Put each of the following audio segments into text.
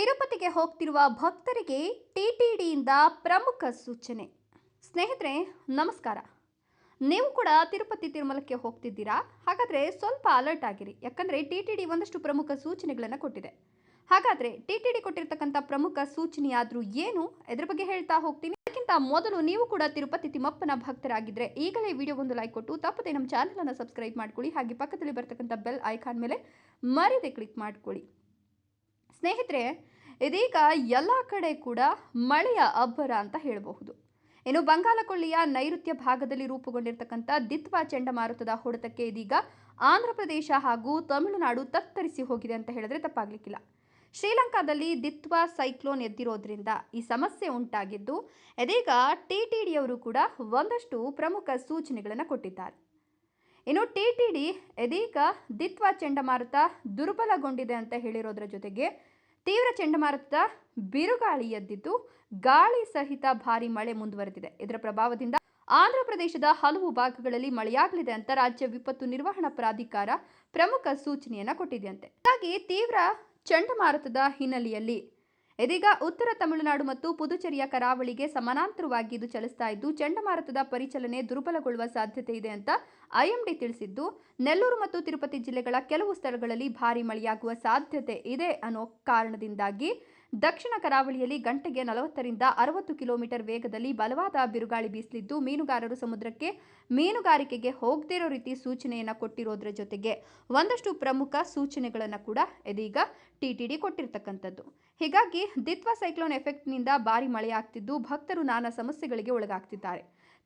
ತಿರುಪತಿಗೆ ಹೋಗ್ತಿರುವ ಭಕ್ತರಿಗೆ ಟಿಟಿಡಿಯಿಂದ ಪ್ರಮುಖ ಸೂಚನೆ. ಸ್ನೇಹಿತರೆ, ನಮಸ್ಕಾರ. ನೀವು ಕೂಡ ತಿರುಪತಿ ತಿರುಮಲಕ್ಕೆ ಹೋಗ್ತಿದ್ದೀರಾ? ಹಾಗಾದರೆ ಸ್ವಲ್ಪ ಅಲರ್ಟ್ ಆಗಿರಿ. ಯಾಕಂದರೆ ಟಿ ಟಿ ಡಿ ಒಂದಷ್ಟು ಪ್ರಮುಖ ಸೂಚನೆಗಳನ್ನು ಕೊಟ್ಟಿದೆ. ಹಾಗಾದರೆ ಟಿ ಟಿ ಡಿ ಕೊಟ್ಟಿರ್ತಕ್ಕಂಥ ಪ್ರಮುಖ ಸೂಚನೆಯಾದರೂ ಏನು? ಇದ್ರ ಬಗ್ಗೆ ಹೇಳ್ತಾ ಹೋಗ್ತೀನಿ. ಅದಕ್ಕಿಂತ ಮೊದಲು ನೀವು ಕೂಡ ತಿರುಪತಿ ತಿಮ್ಮಪ್ಪನ ಭಕ್ತರಾಗಿದ್ದರೆ ಈಗಲೇ ವಿಡಿಯೋ ಒಂದು ಲೈಕ್ ಕೊಟ್ಟು ತಪ್ಪದೆ ನಮ್ಮ ಚಾನಲನ್ನು ಸಬ್ಸ್ಕ್ರೈಬ್ ಮಾಡ್ಕೊಳ್ಳಿ. ಹಾಗೆ ಪಕ್ಕದಲ್ಲಿ ಬರ್ತಕ್ಕಂಥ ಬೆಲ್ ಐಕಾನ್ ಮೇಲೆ ಮರೆಯದೆ ಕ್ಲಿಕ್ ಮಾಡ್ಕೊಳ್ಳಿ. ಸ್ನೇಹಿತರೆ, ಇದೀಗ ಎಲ್ಲ ಕಡೆ ಕೂಡ ಮಳೆಯ ಅಬ್ಬರ ಅಂತ ಹೇಳಬಹುದು. ಇನ್ನು ಬಂಗಾಲಕೊಳ್ಳಿಯ ನೈಋತ್ಯ ಭಾಗದಲ್ಲಿ ರೂಪುಗೊಂಡಿರ್ತಕ್ಕಂಥ ದಿತ್ವಾ ಚಂಡಮಾರುತದ ಹೊಡೆತಕ್ಕೆ ಇದೀಗ ಆಂಧ್ರ ಪ್ರದೇಶ ಹಾಗೂ ತಮಿಳುನಾಡು ತತ್ತರಿಸಿ ಹೋಗಿದೆ ಅಂತ ಹೇಳಿದ್ರೆ ತಪ್ಪಾಗ್ಲಿಕ್ಕಿಲ್ಲ. ಶ್ರೀಲಂಕಾದಲ್ಲಿ ದಿತ್ವಾ ಸೈಕ್ಲೋನ್ ಎದ್ದಿರೋದ್ರಿಂದ ಈ ಸಮಸ್ಯೆ ಉಂಟಾಗಿದ್ದು, ಇದೀಗ ಟಿಟಿಡಿಯವರು ಕೂಡ ಒಂದಷ್ಟು ಪ್ರಮುಖ ಸೂಚನೆಗಳನ್ನು ಕೊಟ್ಟಿದ್ದಾರೆ. ಇನ್ನು ಟಿ ಟಿ ಡಿ ಇದೀಗ ದಿತ್ವಾ ಚಂಡಮಾರುತ ದುರ್ಬಲಗೊಂಡಿದೆ ಅಂತ ಹೇಳಿರೋದ್ರ ಜೊತೆಗೆ ತೀವ್ರ ಚಂಡಮಾರುತದ ಬಿರುಗಾಳಿ ಎದ್ದಿದ್ದು ಗಾಳಿ ಸಹಿತ ಭಾರಿ ಮಳೆ ಮುಂದುವರೆದಿದೆ. ಇದರ ಪ್ರಭಾವದಿಂದ ಆಂಧ್ರ ಪ್ರದೇಶದ ಹಲವು ಭಾಗಗಳಲ್ಲಿ ಮಳೆಯಾಗಲಿದೆ ಅಂತ ರಾಜ್ಯ ವಿಪತ್ತು ನಿರ್ವಹಣಾ ಪ್ರಾಧಿಕಾರ ಪ್ರಮುಖ ಸೂಚನೆಯನ್ನ ಕೊಟ್ಟಿದೆಯಂತೆ ಹಾಗಾಗಿ ತೀವ್ರ ಚಂಡಮಾರುತದ ಹಿನ್ನೆಲೆಯಲ್ಲಿ ಇದೀಗ ಉತ್ತರ ತಮಿಳುನಾಡು ಮತ್ತು ಪುದುಚೇರಿಯ ಕರಾವಳಿಗೆ ಸಮಾನಾಂತರವಾಗಿ ಇದು ಚಲಿಸ್ತಾ ಇದ್ದು, ಚಂಡಮಾರುತದ ಪರಿಚಲನೆ ದುರ್ಬಲಗೊಳ್ಳುವ ಸಾಧ್ಯತೆ ಇದೆ ಅಂತ ಐಎಂಡಿ ತಿಳಿಸಿದ್ದು, ನೆಲ್ಲೂರು ಮತ್ತು ತಿರುಪತಿ ಜಿಲ್ಲೆಗಳ ಕೆಲವು ಸ್ಥಳಗಳಲ್ಲಿ ಭಾರಿ ಮಳೆಯಾಗುವ ಸಾಧ್ಯತೆ ಇದೆ ಅನ್ನೋ ಕಾರಣದಿಂದಾಗಿ ದಕ್ಷಿಣ ಕರಾವಳಿಯಲ್ಲಿ ಗಂಟೆಗೆ ನಲವತ್ತರಿಂದ ಅರವತ್ತು ಕಿಲೋಮೀಟರ್ ವೇಗದಲ್ಲಿ ಬಲವಾದ ಬಿರುಗಾಳಿ ಬೀಸಲಿದ್ದು, ಮೀನುಗಾರರು ಸಮುದ್ರಕ್ಕೆ ಮೀನುಗಾರಿಕೆಗೆ ಹೋಗದಿರೋ ರೀತಿ ಸೂಚನೆಯನ್ನು ಕೊಟ್ಟಿರೋದ್ರ ಜೊತೆಗೆ ಒಂದಷ್ಟು ಪ್ರಮುಖ ಸೂಚನೆಗಳನ್ನು ಕೂಡ ಇದೀಗ ಟಿಟಿಡಿ ಕೊಟ್ಟಿರ್ತಕ್ಕಂಥದ್ದು. ಹೀಗಾಗಿ ದಿತ್ವ ಸೈಕ್ಲೋನ್ ಎಫೆಕ್ಟ್ನಿಂದ ಭಾರಿ ಮಳೆಯಾಗ್ತಿದ್ದು, ಭಕ್ತರು ನಾನಾ ಸಮಸ್ಯೆಗಳಿಗೆ ಒಳಗಾಗ್ತಿದ್ದಾರೆ.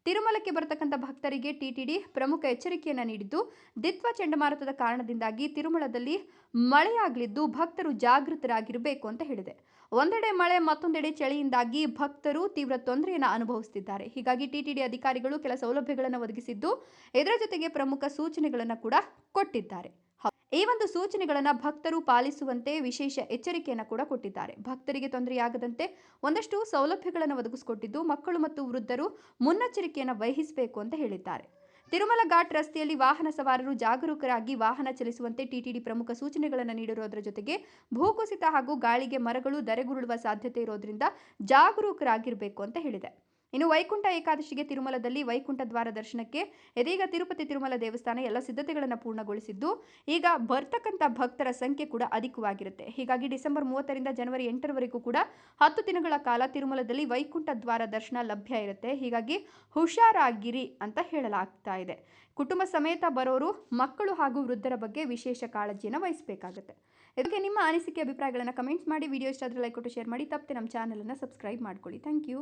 ತಿರುಮಲಕ್ಕೆ ಬರತಕ್ಕಂಥ ಭಕ್ತರಿಗೆ ಟಿಟಿಡಿ ಪ್ರಮುಖ ಎಚ್ಚರಿಕೆಯನ್ನು ನೀಡಿದ್ದು, ದಿತ್ವ ಚಂಡಮಾರುತದ ಕಾರಣದಿಂದಾಗಿ ತಿರುಮಲದಲ್ಲಿ ಮಳೆಯಾಗಲಿದ್ದು ಭಕ್ತರು ಜಾಗೃತರಾಗಿರಬೇಕು ಅಂತ ಹೇಳಿದೆ. ಒಂದೆಡೆ ಮಳೆ, ಮತ್ತೊಂದೆಡೆ ಚಳಿಯಿಂದಾಗಿ ಭಕ್ತರು ತೀವ್ರ ತೊಂದರೆಯನ್ನು ಅನುಭವಿಸುತ್ತಿದ್ದಾರೆ ಹೀಗಾಗಿ ಟಿಟಿಡಿ ಅಧಿಕಾರಿಗಳು ಕೆಲ ಸೌಲಭ್ಯಗಳನ್ನು ಒದಗಿಸಿದ್ದು, ಇದರ ಜೊತೆಗೆ ಪ್ರಮುಖ ಸೂಚನೆಗಳನ್ನು ಕೂಡ ಕೊಟ್ಟಿದ್ದಾರೆ. ಈ ಒಂದು ಸೂಚನೆಗಳನ್ನು ಭಕ್ತರು ಪಾಲಿಸುವಂತೆ ವಿಶೇಷ ಎಚ್ಚರಿಕೆಯನ್ನು ಕೂಡ ಕೊಟ್ಟಿದ್ದಾರೆ. ಭಕ್ತರಿಗೆ ತೊಂದರೆಯಾಗದಂತೆ ಒಂದಷ್ಟು ಸೌಲಭ್ಯಗಳನ್ನು ಒದಗಿಸಿಕೊಟ್ಟಿದ್ದು, ಮಕ್ಕಳು ಮತ್ತು ವೃದ್ಧರು ಮುನ್ನೆಚ್ಚರಿಕೆಯನ್ನು ವಹಿಸಬೇಕು ಅಂತ ಹೇಳಿದ್ದಾರೆ. ತಿರುಮಲ ಘಾಟ್ ರಸ್ತೆಯಲ್ಲಿ ವಾಹನ ಸವಾರರು ಜಾಗರೂಕರಾಗಿ ವಾಹನ ಚಲಿಸುವಂತೆ ಟಿಟಿಡಿ ಪ್ರಮುಖ ಸೂಚನೆಗಳನ್ನು ನೀಡಿರುವುದರ ಜೊತೆಗೆ ಭೂಕುಸಿತ ಹಾಗೂ ಗಾಳಿಗೆ ಮರಗಳು ಧರೆಗುರುಳುವ ಸಾಧ್ಯತೆ ಇರೋದ್ರಿಂದ ಜಾಗರೂಕರಾಗಿರಬೇಕು ಅಂತ ಹೇಳಿದೆ. ಇನ್ನು ವೈಕುಂಠ ಏಕಾದಶಿಗೆ ತಿರುಮಲದಲ್ಲಿ ವೈಕುಂಠ ದ್ವಾರ ದರ್ಶನಕ್ಕೆ ಇದೀಗ ತಿರುಪತಿ ತಿರುಮಲ ದೇವಸ್ಥಾನ ಎಲ್ಲ ಸಿದ್ಧತೆಗಳನ್ನು ಪೂರ್ಣಗೊಳಿಸಿದ್ದು, ಈಗ ಬರ್ತಕ್ಕಂಥ ಭಕ್ತರ ಸಂಖ್ಯೆ ಕೂಡ ಅಧಿಕವಾಗಿರುತ್ತೆ. ಹೀಗಾಗಿ ಡಿಸೆಂಬರ್ ಮೂವತ್ತರಿಂದ ಜನವರಿ ಎಂಟರವರೆಗೂ ಕೂಡ ಹತ್ತು ದಿನಗಳ ಕಾಲ ತಿರುಮಲದಲ್ಲಿ ವೈಕುಂಠ ದ್ವಾರ ದರ್ಶನ ಲಭ್ಯ ಇರುತ್ತೆ. ಹೀಗಾಗಿ ಹುಷಾರಾಗಿರಿ ಅಂತ ಹೇಳಲಾಗ್ತಾ ಇದೆ. ಕುಟುಂಬ ಸಮೇತ ಬರೋರು, ಮಕ್ಕಳು ಹಾಗೂ ವೃದ್ಧರ ಬಗ್ಗೆ ವಿಶೇಷ ಕಾಳಜಿಯನ್ನು ವಹಿಸಬೇಕಾಗುತ್ತೆ. ಇದಕ್ಕೆ ನಿಮ್ಮ ಅನಿಸಿಕೆ, ಅಭಿಪ್ರಾಯಗಳನ್ನು ಕಮೆಂಟ್ಸ್ ಮಾಡಿ. ವಿಡಿಯೋ ಇಷ್ಟ ಆದರೆ ಲೈಕ್ ಕೊಟ್ಟು ಶೇರ್ ಮಾಡಿ. ತಪ್ಪದೆ ನಮ್ಮ ಚಾನಲನ್ನು ಸಬ್ಸ್ಕ್ರೈಬ್ ಮಾಡ್ಕೊಳ್ಳಿ. Thank you.